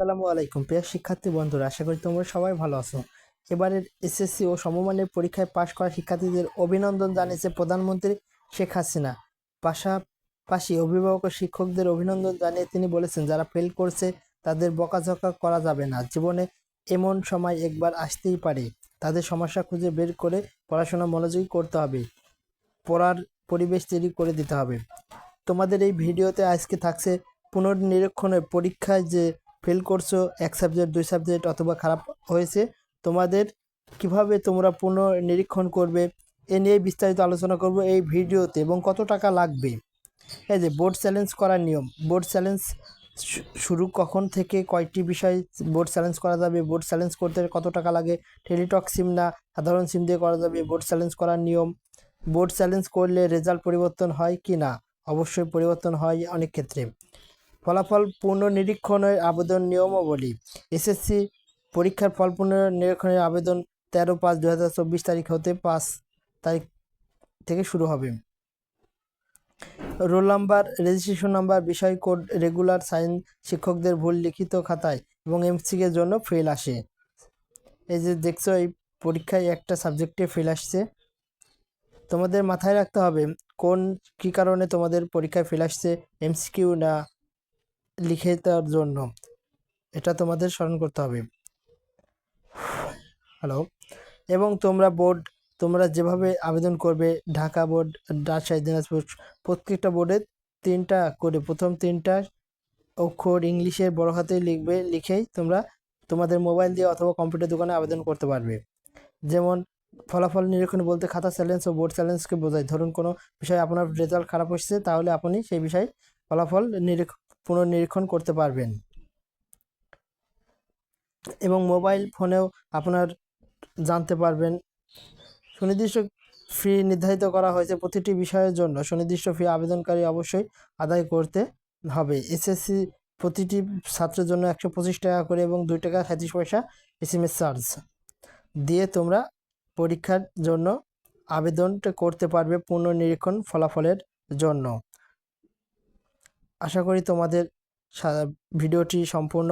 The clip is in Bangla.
আসসালামু আলাইকুম। প্রিয় শিক্ষার্থী বন্ধুরা, আশা করি তোমরা সবাই ভালো আছো। এবারের এসএসসি ও সমমানের পরীক্ষায় পাশ করা শিক্ষার্থীদের অভিনন্দন জানিয়েছে প্রধানমন্ত্রী শেখ হাসিনা। পাশাপাশি অভিভাবক ও শিক্ষকদের অভিনন্দন জানিয়ে তিনি বলেছেন, যারা ফেল করছে, তাদের বকাঝকা করা যাবে না। জীবনে এমন সময় একবার আসতেই পারে। তাদের সমস্যা খুঁজে বের করে পড়াশোনা মনোযোগী করতে হবে। পড়ার পরিবেশ তৈরি করে দিতে হবে। তোমাদের এই ভিডিওতে আজকে থাকছে পুনর্নিরীক্ষণের পরীক্ষায় যে ফেল করছ এক সাবজেক্ট দুই সাবজেক্ট অথবা খারাপ হয়েছে, তোমাদের কীভাবে তোমরা পুনর্নিরীক্ষণ করবে, এ নিয়ে বিস্তারিত আলোচনা করব এই ভিডিওতে এবং কত টাকা লাগবে। এই যে বোর্ড চ্যালেঞ্জ করার নিয়ম। বোর্ড চ্যালেঞ্জ শুরু কখন থেকে কয়টি বিষয় বোর্ড চ্যালেঞ্জ করা যাবে? বোর্ড চ্যালেঞ্জ করতে কত টাকা লাগে? টেলিটক সিম না, সাধারণ সিম দিয়ে করা যাবে বোর্ড চ্যালেঞ্জ করার নিয়ম। বোর্ড চ্যালেঞ্জ করলে রেজাল্ট পরিবর্তন হয় কি না? অবশ্যই পরিবর্তন হয় অনেক ক্ষেত্রে। ফলাফল পুনর্নিরীক্ষণের আবেদন নিয়মাবলী। এসএসসি পরীক্ষার ফল পুনর্নিরীক্ষণের আবেদন তেরো পাঁচ দু হাজার চব্বিশ তারিখ হতে পাঁচ তারিখ থেকে শুরু হবে। রোল নাম্বার, রেজিস্ট্রেশন নাম্বার, বিষয় কোড, রেগুলার সাইন, শিক্ষকদের ভুল লিখিত খাতায় এবং এমসিকের জন্য ফেল আসে। এই যে দেখছ, এই পরীক্ষায় একটা সাবজেক্টে ফেল আসছে। তোমাদের মাথায় রাখতে হবে, কোন, কি কারণে তোমাদের পরীক্ষায় ফেল আসছে, এমসিকিউ না লিখে দেওয়ার জন্য। এটা তোমাদের স্মরণ করতে হবে। হ্যালো এবং তোমরা বোর্ড, তোমরা যেভাবে আবেদন করবে, ঢাকা বোর্ড, রাজশাহী, দিনাজপুর, প্রত্যেকটা বোর্ডে তিনটা করে, প্রথম তিনটা অক্ষর ইংলিশের বড় হাতে লিখবে লিখেই তোমরা তোমাদের মোবাইল দিয়ে অথবা কম্পিউটার দোকানে আবেদন করতে পারবে। যেমন ফলাফল নিরীক্ষণ বলতে খাতা চ্যালেঞ্জ ও বোর্ড চ্যালেঞ্জকে বোঝায়। ধরুন কোনো বিষয়ে আপনার রেজাল্ট খারাপ হচ্ছে, তাহলে আপনি সেই বিষয়ে ফলাফল নিরীক্ষ পুনর্নিরীক্ষণ করতে পারবেন। এবং মোবাইল ফোনেও আপনার জানতে পারবেন। সুনির্দিষ্ট ফি নির্ধারিত করা হয়েছে প্রতিটি বিষয়ের জন্য। সুনির্দিষ্ট ফি আবেদনকারী অবশ্যই আদায় করতে হবে। এসএসসি প্রতিটি ছাত্রের জন্য একশো পঁচিশ টাকা করে এবং দুই টাকা সাঁত্রিশ পয়সা এস এম এস চার্জ দিয়ে তোমরা পরীক্ষার জন্য আবেদনটা করতে পারবে পুনর্নিরীক্ষণ ফলাফলের জন্য। আশা করি তোমাদের ভিডিওটি সম্পূর্ণ